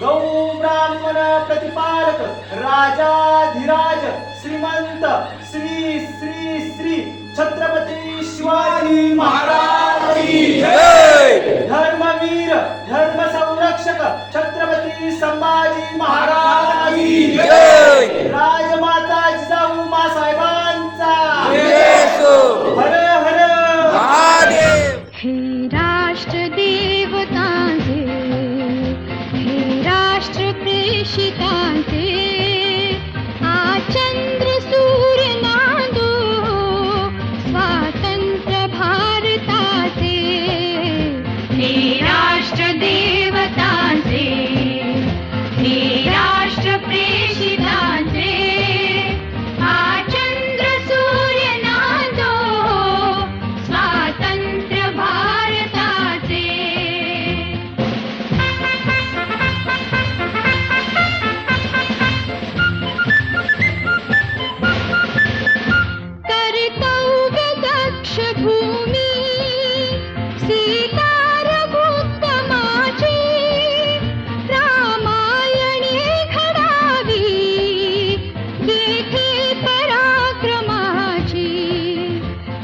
गौ ब्राह्मण प्रतिपालक राजाधिराज श्रीमंत श्री श्री श्री छत्रपति शिवाजी महाराज धर्मवीर धर्म संरक्षक छत्रपति संभाजी महाराज प्रेषितांचे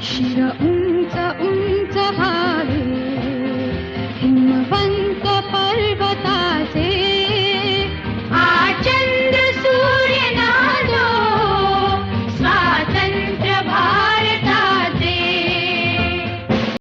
शिर